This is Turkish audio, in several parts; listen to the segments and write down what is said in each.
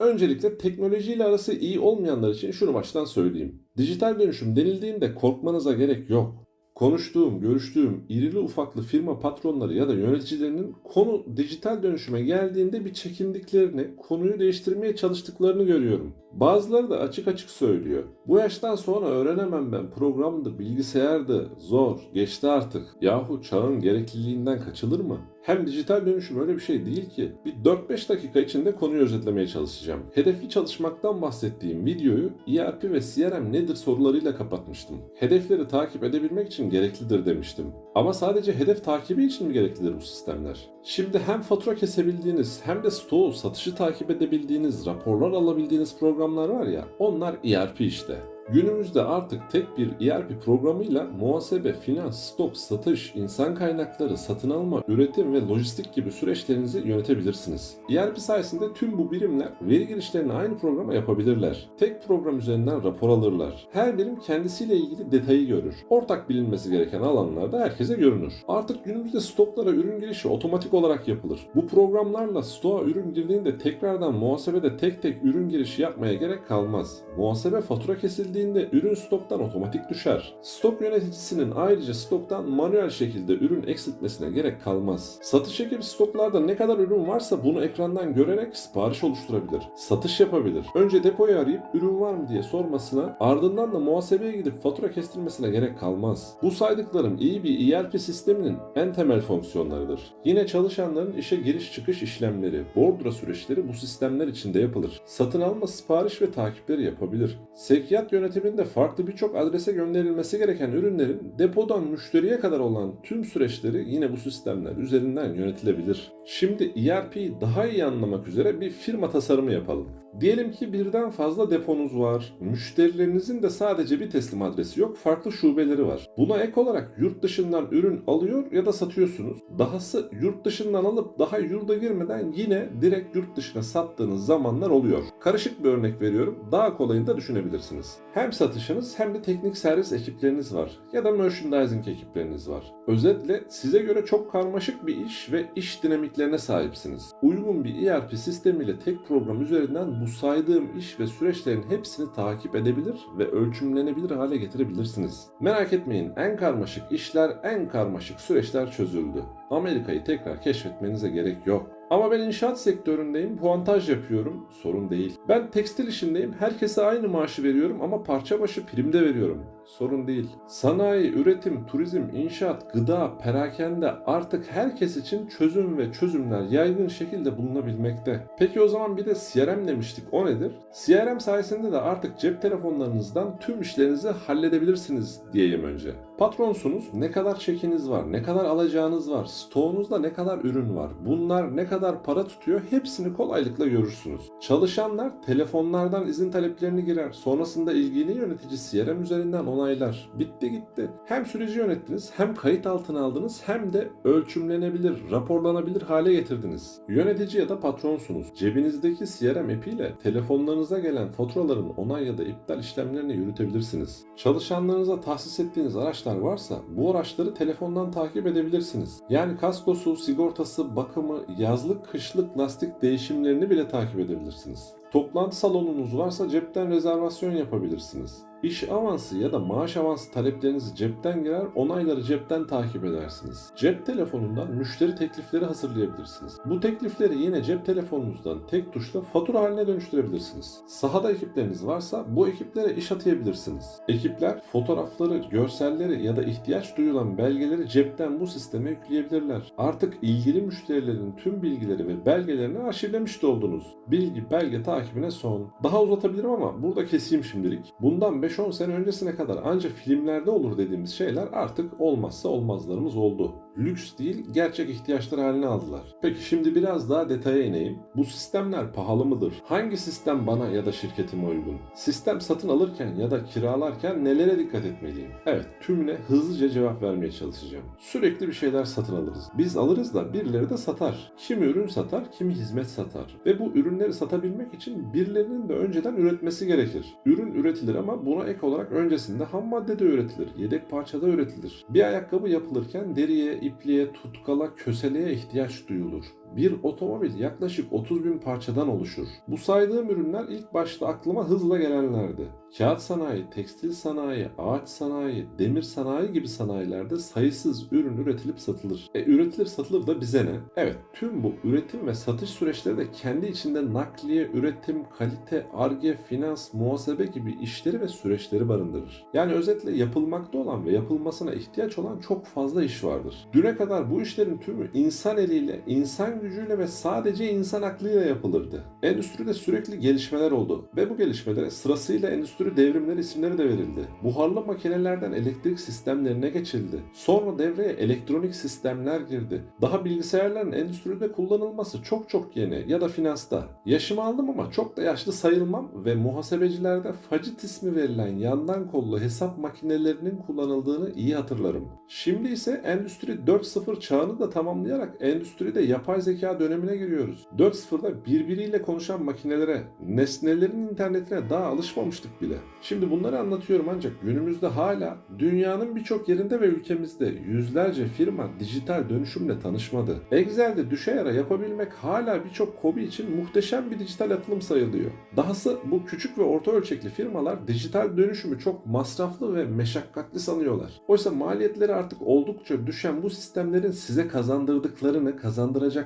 Öncelikle teknolojiyle arası iyi olmayanlar için şunu baştan söyleyeyim. Dijital dönüşüm denildiğinde korkmanıza gerek yok. Konuştuğum, görüştüğüm irili ufaklı firma patronları ya da yöneticilerinin konu dijital dönüşüme geldiğinde bir çekindiklerini, konuyu değiştirmeye çalıştıklarını görüyorum. Bazıları da açık açık söylüyor. Bu yaştan sonra öğrenemem ben programdı, bilgisayardı, zor, geçti artık. Yahu çağın gerekliliğinden kaçılır mı? Hem dijital dönüşüm öyle bir şey değil ki. Bir 4-5 dakika içinde konuyu özetlemeye çalışacağım. Hedefli çalışmaktan bahsettiğim videoyu ERP ve CRM nedir sorularıyla kapatmıştım. Hedefleri takip edebilmek için gereklidir demiştim. Ama sadece hedef takibi için mi gereklidir bu sistemler? Şimdi hem fatura kesebildiğiniz hem de stoğu, satışı takip edebildiğiniz, raporlar alabildiğiniz programlar var ya onlar ERP işte. Günümüzde artık tek bir ERP programıyla muhasebe, finans, stok, satış, insan kaynakları, satın alma, üretim ve lojistik gibi süreçlerinizi yönetebilirsiniz. ERP sayesinde tüm bu birimler veri girişlerini aynı programa yapabilirler. Tek program üzerinden rapor alırlar. Her birim kendisiyle ilgili detayı görür. Ortak bilinmesi gereken alanlarda herkese görünür. Artık günümüzde stoklara ürün girişi otomatik olarak yapılır. Bu programlarla stoğa ürün girdiğinde tekrardan muhasebede tek tek ürün girişi yapmaya gerek kalmaz. Muhasebe fatura kesildiğinde ürün stoktan otomatik düşer. Stok yöneticisinin ayrıca stoktan manuel şekilde ürün eksiltmesine gerek kalmaz. Satış ekibi stoklarda ne kadar ürün varsa bunu ekrandan görerek sipariş oluşturabilir. Satış yapabilir. Önce depoyu arayıp ürün var mı diye sormasına ardından da muhasebeye gidip fatura kestirmesine gerek kalmaz. Bu saydıklarım iyi bir ERP sisteminin en temel fonksiyonlarıdır. Yine çalışanların işe giriş çıkış işlemleri, bordro süreçleri bu sistemler içinde yapılır. Satın alma, sipariş ve takipleri yapabilir. Sevkiyat yönetiminde farklı birçok adrese gönderilmesi gereken ürünlerin depodan müşteriye kadar olan tüm süreçleri yine bu sistemler üzerinden yönetilebilir. Şimdi ERP'yi daha iyi anlamak üzere bir firma tasarımı yapalım. Diyelim ki birden fazla deponuz var. Müşterilerinizin de sadece bir teslim adresi yok, farklı şubeleri var. Buna ek olarak yurt dışından ürün alıyor ya da satıyorsunuz. Dahası yurt dışından alıp daha yurda girmeden yine direkt yurt dışına sattığınız zamanlar oluyor. Karışık bir örnek veriyorum. Daha kolayını da düşünebilirsiniz. Hem satışınız hem de teknik servis ekipleriniz var ya da merchandising ekipleriniz var. Özetle size göre çok karmaşık bir iş ve iş dinamiklerine sahipsiniz. Uygun bir ERP sistemiyle tek program üzerinden bu saydığım iş ve süreçlerin hepsini takip edebilir ve ölçümlenebilir hale getirebilirsiniz. Merak etmeyin en karmaşık işler, en karmaşık süreçler çözüldü. Amerika'yı tekrar keşfetmenize gerek yok. Ama ben inşaat sektöründeyim, puantaj yapıyorum, sorun değil. Ben tekstil işindeyim, herkese aynı maaşı veriyorum ama parça başı primde veriyorum. Sorun değil. Sanayi, üretim, turizm, inşaat, gıda, perakende artık herkes için çözüm ve çözümler yaygın şekilde bulunabilmekte. Peki o zaman bir de CRM demiştik. O nedir? CRM sayesinde de artık cep telefonlarınızdan tüm işlerinizi halledebilirsiniz diyeyim önce. Patronsunuz, ne kadar çekiniz var, ne kadar alacağınız var, stoğunuzda ne kadar ürün var, bunlar ne kadar para tutuyor hepsini kolaylıkla görürsünüz. Çalışanlar telefonlardan izin taleplerini girer, sonrasında ilgili yönetici CRM üzerinden onaylar. Bitti gitti. Hem süreci yönettiniz, hem kayıt altına aldınız, hem de ölçümlenebilir, raporlanabilir hale getirdiniz. Yönetici ya da patronsunuz. Cebinizdeki CRM epiyle telefonlarınıza gelen faturaların onay ya da iptal işlemlerini yürütebilirsiniz. Çalışanlarınıza tahsis ettiğiniz araçlar varsa bu araçları telefondan takip edebilirsiniz. Yani kaskosu, sigortası, bakımı, yazlık, kışlık lastik değişimlerini bile takip edebilirsiniz. Toplantı salonunuz varsa cepten rezervasyon yapabilirsiniz. İş avansı ya da maaş avansı taleplerinizi cepten girer, onayları cepten takip edersiniz. Cep telefonundan müşteri teklifleri hazırlayabilirsiniz. Bu teklifleri yine cep telefonunuzdan tek tuşla fatura haline dönüştürebilirsiniz. Sahada ekipleriniz varsa bu ekiplere iş atayabilirsiniz. Ekipler fotoğrafları, görselleri ya da ihtiyaç duyulan belgeleri cepten bu sisteme yükleyebilirler. Artık ilgili müşterilerin tüm bilgileri ve belgelerini arşivlemiş de oldunuz. Bilgi belge takibine son. Daha uzatabilirim ama burada keseyim şimdilik. Bundan 5-10 sene öncesine kadar ancak filmlerde olur dediğimiz şeyler artık olmazsa olmazlarımız oldu. Lüks değil, gerçek ihtiyaçlar haline aldılar. Peki şimdi biraz daha detaya ineyim. Bu sistemler pahalı mıdır? Hangi sistem bana ya da şirketime uygun? Sistem satın alırken ya da kiralarken nelere dikkat etmeliyim? Evet, tümüne hızlıca cevap vermeye çalışacağım. Sürekli bir şeyler satın alırız. Biz alırız da birileri de satar. Kimi ürün satar, kimi hizmet satar. Ve bu ürünleri satabilmek için birilerinin de önceden üretmesi gerekir. Ürün üretilir ama buna ek olarak öncesinde ham madde de üretilir, yedek parçada üretilir. Bir ayakkabı yapılırken deriye, ipliğe, tutkala, köseleye ihtiyaç duyulur. Bir otomobil yaklaşık 30 bin parçadan oluşur. Bu saydığım ürünler ilk başta aklıma hızla gelenlerdi. Kağıt sanayi, tekstil sanayi, ağaç sanayi, demir sanayi gibi sanayilerde sayısız ürün üretilip satılır. E üretilir satılır da bize ne? Evet tüm bu üretim ve satış süreçleri de kendi içinde nakliye, üretim, kalite, arge, finans, muhasebe gibi işleri ve süreçleri barındırır. Yani özetle yapılmakta olan ve yapılmasına ihtiyaç olan çok fazla iş vardır. Düne kadar bu işlerin tümü insan eliyle, insan gücüyle ve sadece insan aklıyla yapılırdı. Endüstride sürekli gelişmeler oldu ve bu gelişmelere sırasıyla endüstri devrimleri isimleri de verildi. Buharlı makinelerden elektrik sistemlerine geçildi. Sonra devreye elektronik sistemler girdi. Daha bilgisayarların endüstride kullanılması çok çok yeni ya da finansta. Yaşımı aldım ama çok da yaşlı sayılmam ve muhasebecilerde facit ismi verilen yandan kollu hesap makinelerinin kullanıldığını iyi hatırlarım. Şimdi ise Endüstri 4.0 çağını da tamamlayarak endüstride yapay zeka dönemine giriyoruz. 4.0'da birbiriyle konuşan makinelere, nesnelerin internetine daha alışmamıştık bile. Şimdi bunları anlatıyorum ancak günümüzde hala dünyanın birçok yerinde ve ülkemizde yüzlerce firma dijital dönüşümle tanışmadı. Excel'de düşe yara yapabilmek hala birçok kobi için muhteşem bir dijital atılım sayılıyor. Dahası bu küçük ve orta ölçekli firmalar dijital dönüşümü çok masraflı ve meşakkatli sanıyorlar. Oysa maliyetleri artık oldukça düşen bu sistemlerin size kazandırdıklarını,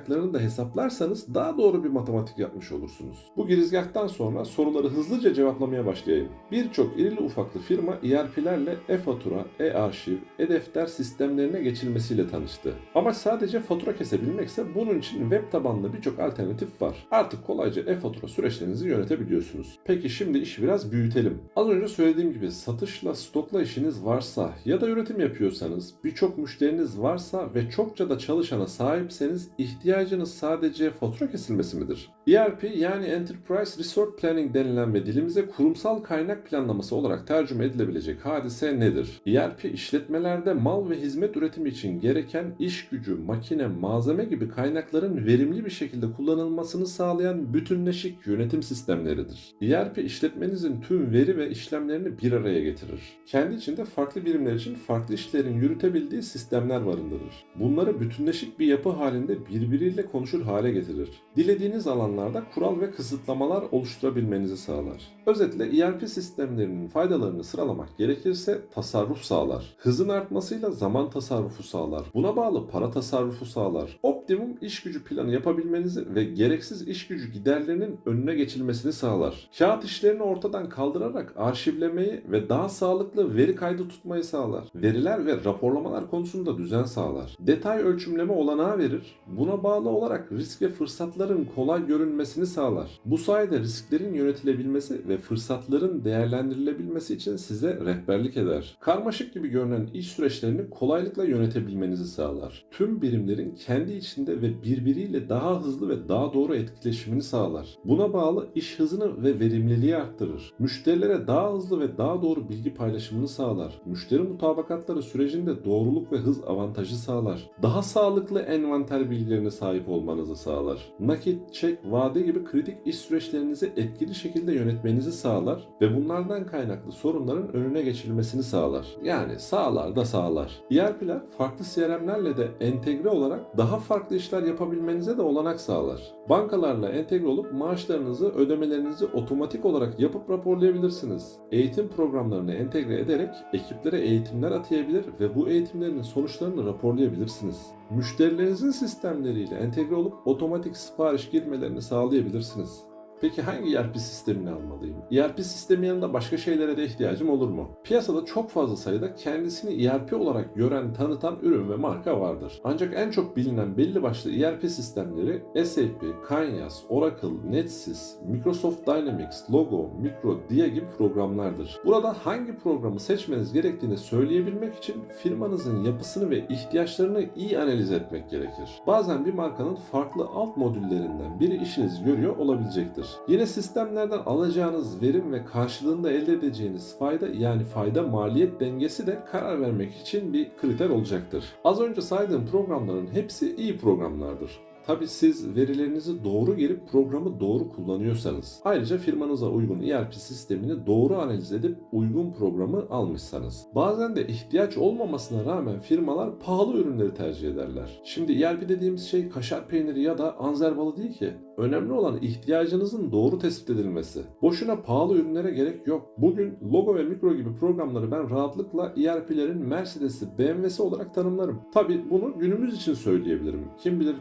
kazandıracaklarını da hesaplarsanız daha doğru bir matematik yapmış olursunuz. Bu girizgahtan sonra soruları hızlıca cevaplamaya başlayayım. Birçok irili ufaklı firma ERP'lerle e-fatura, e-arşiv, e-defter sistemlerine geçilmesiyle tanıştı. Amaç sadece fatura kesebilmekse bunun için web tabanlı birçok alternatif var. Artık kolayca e-fatura süreçlerinizi yönetebiliyorsunuz. Peki şimdi işi biraz büyütelim. Az önce söylediğim gibi satışla, stokla işiniz varsa ya da üretim yapıyorsanız, birçok müşteriniz varsa ve çokça da çalışana sahipseniz ihtiyacınız sadece fatura kesilmesi midir? ERP yani Enterprise Resource Planning denilen ve dilimize kurumsal kaynak planlaması olarak tercüme edilebilecek hadise nedir? ERP işletmelerde mal ve hizmet üretimi için gereken iş gücü, makine, malzeme gibi kaynakların verimli bir şekilde kullanılmasını sağlayan bütünleşik yönetim sistemleridir. ERP işletmenizin tüm veri ve işlemlerini bir araya getirir. Kendi içinde farklı birimler için farklı işlerin yürütebildiği sistemler barındırır. Bunları bütünleşik bir yapı halinde birbiriyle konuşur hale getirir. Dilediğiniz alanlarda kural ve kısıtlamalar oluşturabilmenizi sağlar. Özetle ERP sistemlerinin faydalarını sıralamak gerekirse tasarruf sağlar. Hızın artmasıyla zaman tasarrufu sağlar. Buna bağlı para tasarrufu sağlar. Optimum iş gücü planı yapabilmenizi ve gereksiz iş gücü giderlerinin önüne geçilmesini sağlar. Kağıt işlerini ortadan kaldırarak arşivlemeyi ve daha sağlıklı veri kaydı tutmayı sağlar. Veriler ve raporlamalar konusunda düzen sağlar. Detay ölçümleme olanağı verir. Buna bağlı olarak risk ve fırsatların kolay görünmesini sağlar. Bu sayede risklerin yönetilebilmesi ve fırsatların değerlendirilebilmesi için size rehberlik eder. Karmaşık gibi görünen iş süreçlerini kolaylıkla yönetebilmenizi sağlar. Tüm birimlerin kendi içinde ve birbiriyle daha hızlı ve daha doğru etkileşimini sağlar. Buna bağlı iş hızını ve verimliliği arttırır. Müşterilere daha hızlı ve daha doğru bilgi paylaşımını sağlar. Müşteri mutabakatları sürecinde doğruluk ve hız avantajı sağlar. Daha sağlıklı envanter bilgilerine sahip olmanızı sağlar. Nakit, çek, vade gibi kritik iş süreçlerinizi etkili şekilde yönetmenizi sağlar ve bunlardan kaynaklı sorunların önüne geçilmesini sağlar. Yani sağlar da sağlar. ERP'ler farklı CRM'lerle de entegre olarak daha farklı işler yapabilmenize de olanak sağlar. Bankalarla entegre olup maaşlarınızı, ödemelerinizi otomatik olarak yapıp raporlayabilirsiniz. Eğitim programlarını entegre ederek ekiplere eğitimler atayabilir ve bu eğitimlerin sonuçlarını raporlayabilirsiniz. Müşterilerinizin sistemleriyle entegre olup otomatik sipariş girmelerini sağlayabilirsiniz. Peki hangi ERP sistemini almalıyım? ERP sistemi yanında başka şeylere de ihtiyacım olur mu? Piyasada çok fazla sayıda kendisini ERP olarak gören, tanıtan ürün ve marka vardır. Ancak en çok bilinen belli başlı ERP sistemleri SAP, Kanyas, Oracle, NetSys, Microsoft Dynamics, Logo, Micro, Dia gibi programlardır. Burada hangi programı seçmeniz gerektiğini söyleyebilmek için firmanızın yapısını ve ihtiyaçlarını iyi analiz etmek gerekir. Bazen bir markanın farklı alt modüllerinden biri işinizi görüyor olabilecektir. Yine sistemlerden alacağınız verim ve karşılığında elde edeceğiniz fayda yani fayda maliyet dengesi de karar vermek için bir kriter olacaktır. Az önce saydığım programların hepsi iyi programlardır. Tabi siz verilerinizi doğru girip programı doğru kullanıyorsanız. Ayrıca firmanıza uygun ERP sistemini doğru analiz edip uygun programı almışsanız. Bazen de ihtiyaç olmamasına rağmen firmalar pahalı ürünleri tercih ederler. Şimdi ERP dediğimiz şey kaşar peyniri ya da anzer balı değil ki. Önemli olan ihtiyacınızın doğru tespit edilmesi. Boşuna pahalı ürünlere gerek yok. Bugün Logo ve Mikro gibi programları ben rahatlıkla ERP'lerin Mercedes'i, BMW'si olarak tanımlarım. Tabi bunu günümüz için söyleyebilirim. Kim bilir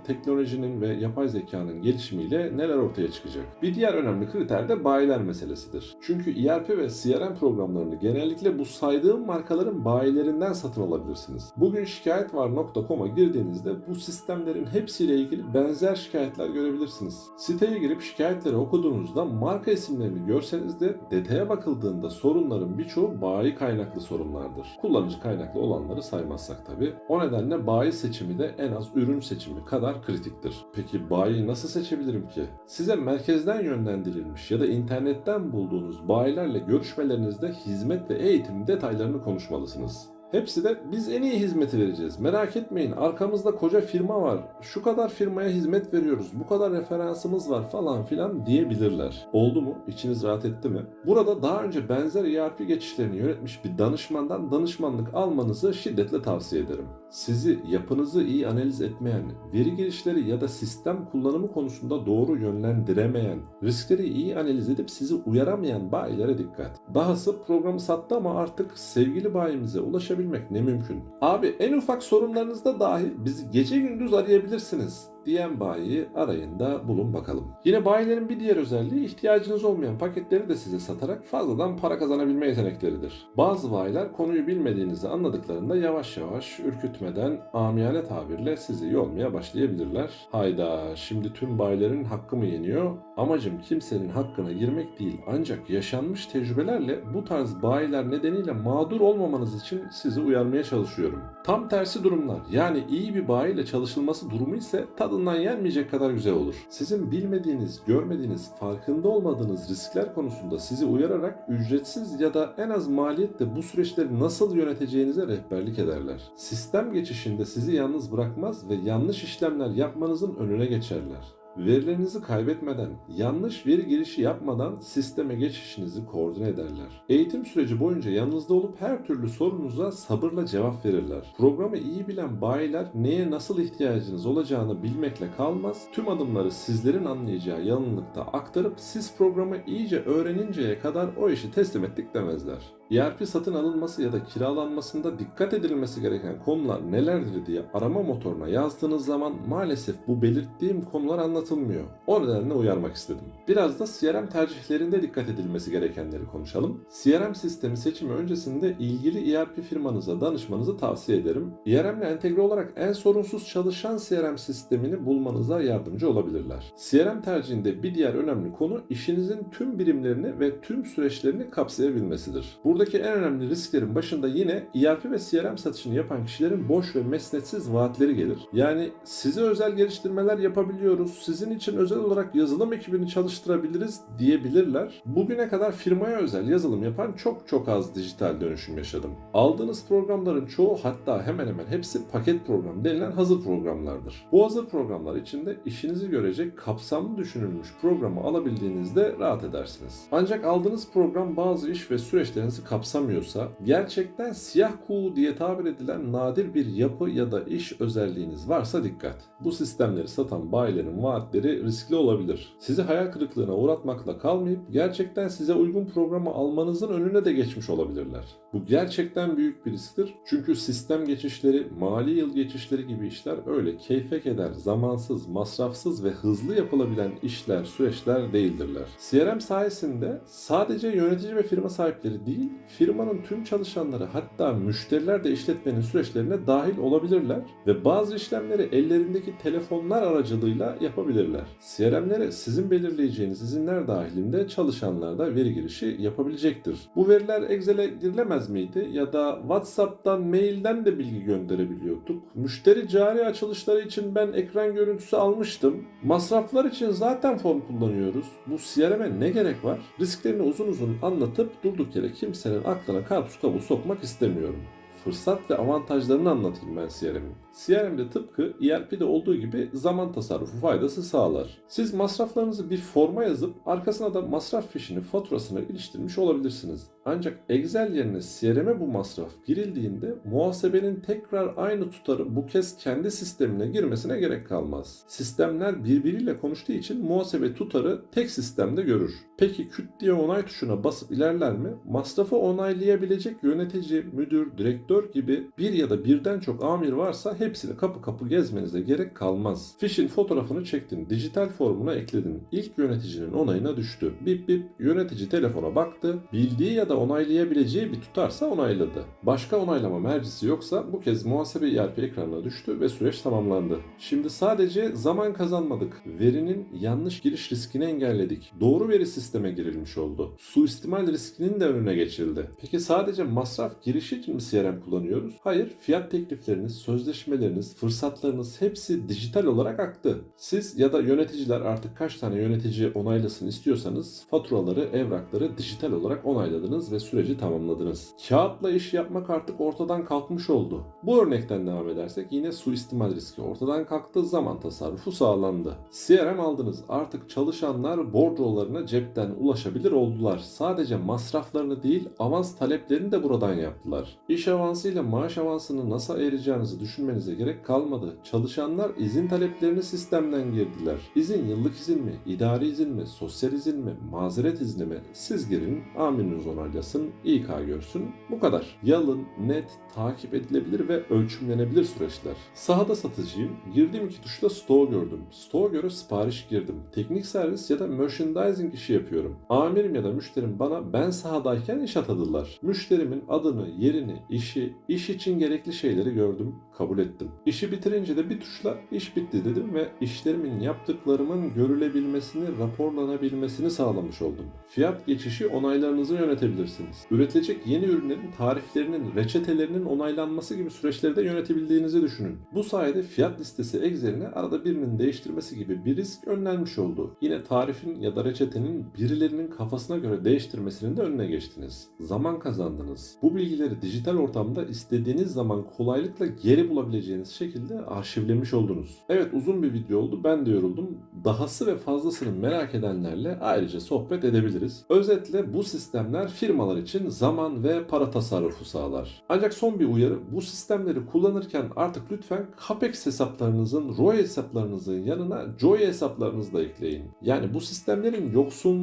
teknolojinin ve yapay zekanın gelişimiyle neler ortaya çıkacak. Bir diğer önemli kriter de bayiler meselesidir. Çünkü ERP ve CRM programlarını genellikle bu saydığım markaların bayilerinden satın alabilirsiniz. Bugün şikayetvar.com'a girdiğinizde bu sistemlerin hepsiyle ilgili benzer şikayetler görebilirsiniz. Siteye girip şikayetleri okuduğunuzda marka isimlerini görseniz de detaya bakıldığında sorunların birçoğu bayi kaynaklı sorunlardır. Kullanıcı kaynaklı olanları saymazsak tabi. O nedenle bayi seçimi de en az ürün seçimi kadar kritiktir. Peki bayiyi nasıl seçebilirim ki? Size merkezden yönlendirilmiş ya da internetten bulduğunuz bayilerle görüşmelerinizde hizmet ve eğitim detaylarını konuşmalısınız. Hepsi de biz en iyi hizmeti vereceğiz. Merak etmeyin arkamızda koca firma var. Şu kadar firmaya hizmet veriyoruz. Bu kadar referansımız var falan filan diyebilirler. Oldu mu? İçiniz rahat etti mi? Burada daha önce benzer ERP geçişlerini yönetmiş bir danışmandan danışmanlık almanızı şiddetle tavsiye ederim. Sizi yapınızı iyi analiz etmeyen, veri girişleri ya da sistem kullanımı konusunda doğru yönlendiremeyen, riskleri iyi analiz edip sizi uyaramayan bayilere dikkat. Dahası programı sattı ama artık sevgili bayimize ulaşabilmek ne mümkün. Abi en ufak sorunlarınızda dahi bizi gece gündüz arayabilirsiniz diyen bayiyi arayın da bulun bakalım. Yine bayilerin bir diğer özelliği ihtiyacınız olmayan paketleri de size satarak fazladan para kazanabilme yetenekleridir. Bazı bayiler konuyu bilmediğinizi anladıklarında yavaş yavaş ürkütmeden amiyane tabirle sizi yolmaya başlayabilirler. Hayda şimdi tüm bayilerin hakkı mı yeniyor? Amacım kimsenin hakkına girmek değil ancak yaşanmış tecrübelerle bu tarz bayiler nedeniyle mağdur olmamanız için sizi uyarmaya çalışıyorum. Tam tersi durumlar yani iyi bir bayiyle çalışılması durumu ise tadından yenmeyecek kadar güzel olur. Sizin bilmediğiniz, görmediğiniz, farkında olmadığınız riskler konusunda sizi uyararak ücretsiz ya da en az maliyetle bu süreçleri nasıl yöneteceğinize rehberlik ederler. Sistem geçişinde sizi yalnız bırakmaz ve yanlış işlemler yapmanızın önüne geçerler. Verilerinizi kaybetmeden, yanlış veri girişi yapmadan sisteme geçişinizi koordine ederler. Eğitim süreci boyunca yanınızda olup her türlü sorunuza sabırla cevap verirler. Programı iyi bilen bayiler neye nasıl ihtiyacınız olacağını bilmekle kalmaz, tüm adımları sizlerin anlayacağı yalınlıkta aktarıp siz programı iyice öğreninceye kadar o işi teslim ettik demezler. ERP satın alınması ya da kiralanmasında dikkat edilmesi gereken konular nelerdir diye arama motoruna yazdığınız zaman maalesef bu belirttiğim konular anlatılmıyor. O nedenle uyarmak istedim. Biraz da CRM tercihlerinde dikkat edilmesi gerekenleri konuşalım. CRM sistemi seçimi öncesinde ilgili ERP firmanıza danışmanızı tavsiye ederim. ERM ile entegre olarak en sorunsuz çalışan CRM sistemini bulmanıza yardımcı olabilirler. CRM tercihinde bir diğer önemli konu işinizin tüm birimlerini ve tüm süreçlerini kapsayabilmesidir. Buradaki en önemli risklerin başında yine ERP ve CRM satışını yapan kişilerin boş ve mesnetsiz vaatleri gelir. Yani size özel geliştirmeler yapabiliyoruz, sizin için özel olarak yazılım ekibini çalıştırabiliriz diyebilirler. Bugüne kadar firmaya özel yazılım yapan çok çok az dijital dönüşüm yaşadım. Aldığınız programların çoğu hatta hemen hemen hepsi paket program denilen hazır programlardır. Bu hazır programlar içinde işinizi görecek kapsamlı düşünülmüş programı alabildiğinizde rahat edersiniz. Ancak aldığınız program bazı iş ve süreçlerinizi kapsamıyorsa gerçekten siyah kuğu diye tabir edilen nadir bir yapı ya da iş özelliğiniz varsa dikkat. Bu sistemleri satan bayilerin vaatleri riskli olabilir. Sizi hayal kırıklığına uğratmakla kalmayıp gerçekten size uygun programı almanızın önüne de geçmiş olabilirler. Bu gerçekten büyük bir risktir. Çünkü sistem geçişleri, mali yıl geçişleri gibi işler öyle keyfe keder, zamansız, masrafsız ve hızlı yapılabilen işler, süreçler değildirler. CRM sayesinde sadece yönetici ve firma sahipleri değil, firmanın tüm çalışanları hatta müşteriler de işletmenin süreçlerine dahil olabilirler ve bazı işlemleri ellerindeki telefonlar aracılığıyla yapabilirler. CRM'lere sizin belirleyeceğiniz izinler dahilinde çalışanlar da veri girişi yapabilecektir. Bu veriler Excel'e girilemez miydi ya da WhatsApp'tan, mailden de bilgi gönderebiliyorduk. Müşteri cari açılışları için ben ekran görüntüsü almıştım. Masraflar için zaten form kullanıyoruz. Bu CRM'e ne gerek var? Risklerini uzun uzun anlatıp durduk yere kimsenin aklına karpuz kabuğu sokmak istemiyorum. fırsat ve avantajlarını anlatayım ben CRM'in. CRM'de tıpkı ERP'de olduğu gibi zaman tasarrufu faydası sağlar. Siz masraflarınızı bir forma yazıp arkasına da masraf fişini faturasına iliştirmiş olabilirsiniz. Ancak Excel yerine CRM'e bu masraf girildiğinde muhasebenin tekrar aynı tutarı bu kez kendi sistemine girmesine gerek kalmaz. Sistemler birbiriyle konuştuğu için muhasebe tutarı tek sistemde görür. Peki küt diye onay tuşuna basıp ilerler mi? Masrafı onaylayabilecek yönetici, müdür, direktör gibi bir ya da birden çok amir varsa hepsini kapı kapı gezmenize gerek kalmaz. Fişin fotoğrafını çektin, dijital formuna ekledin. İlk yöneticinin onayına düştü. Bip bip yönetici telefona baktı. Bildiği ya da onaylayabileceği bir tutarsa onayladı. Başka onaylama mercisi yoksa bu kez muhasebe ERP ekranına düştü ve süreç tamamlandı. Şimdi sadece zaman kazanmadık. Verinin yanlış giriş riskini engelledik. Doğru veri sisteme girilmiş oldu. Suistimal riskinin de önüne geçildi. Peki sadece masraf girişi için mi CRM kullanıyoruz? Hayır, fiyat teklifleriniz, sözleşmeleriniz, fırsatlarınız hepsi dijital olarak aktı. Siz ya da yöneticiler artık kaç tane yönetici onaylasın istiyorsanız faturaları, evrakları dijital olarak onayladınız ve süreci tamamladınız. Kağıtla iş yapmak artık ortadan kalkmış oldu. Bu örnekten devam edersek yine suistimal riski ortadan kalktı, zaman tasarrufu sağlandı. CRM aldınız. Artık çalışanlar bordrolarına cepten ulaşabilir oldular. Sadece masraflarını değil, avans taleplerini de buradan yaptılar. İş avansı ile maaş avansını nasıl ayıracağınızı düşünmenize gerek kalmadı. Çalışanlar izin taleplerini sistemden girdiler. İzin yıllık izin mi, idari izin mi, sosyal izin mi, mazeret izni mi? Siz girin, amiriniz onaylasın, İK görsün. Bu kadar. Yalın, net, takip edilebilir ve ölçümlenebilir süreçler. Sahada satıcıyım. Girdiğim iki tuşla stoğu gördüm. Stoğa göre sipariş girdim. Teknik servis ya da merchandising işi yapıyorum. Amirim ya da müşterim bana ben sahadayken iş atadılar. Müşterimin adını, yerini, işi, iş için gerekli şeyleri gördüm, kabul ettim. İşi bitirince de bir tuşla iş bitti dedim ve işlerimin yaptıklarımın görülebilmesini, raporlanabilmesini sağlamış oldum. Fiyat geçişi onaylarınızı yönetebilirsiniz. Üretilecek yeni ürünlerin tariflerinin, reçetelerinin onaylanması gibi süreçleri de yönetebildiğinizi düşünün. Bu sayede fiyat listesi Excel'ine arada birinin değiştirmesi gibi bir risk önlenmiş oldu. Yine tarifin ya da reçetenin birilerinin kafasına göre değiştirmesinin de önüne geçtiniz. Zaman kazandınız. Bu bilgileri dijital ortamda istediğiniz zaman kolaylıkla geri bulabileceğiniz şekilde arşivlemiş oldunuz. Evet uzun bir video oldu. Ben de yoruldum. Dahası ve fazlasını merak edenlerle ayrıca sohbet edebiliriz. Özetle bu sistemler firmalar için zaman ve para tasarrufu sağlar. Ancak son bir uyarı. Bu sistemleri kullanırken artık lütfen CAPEX hesaplarınızın, ROI hesaplarınızın yanına JOI hesaplarınızı da ekleyin. Yani bu sistemlerin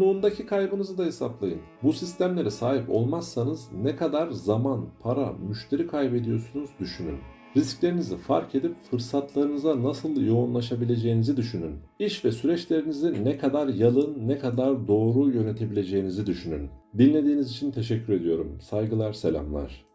yoksunluğundaki kaybınızı da hesaplayın. Bu sistemlere sahip olmazsanız ne kadar zaman, para, müşteri kaybediyorsunuz düşünün. Risklerinizi fark edip fırsatlarınıza nasıl yoğunlaşabileceğinizi düşünün. İş ve süreçlerinizi ne kadar yalın, ne kadar doğru yönetebileceğinizi düşünün. Dinlediğiniz için teşekkür ediyorum. Saygılar, selamlar.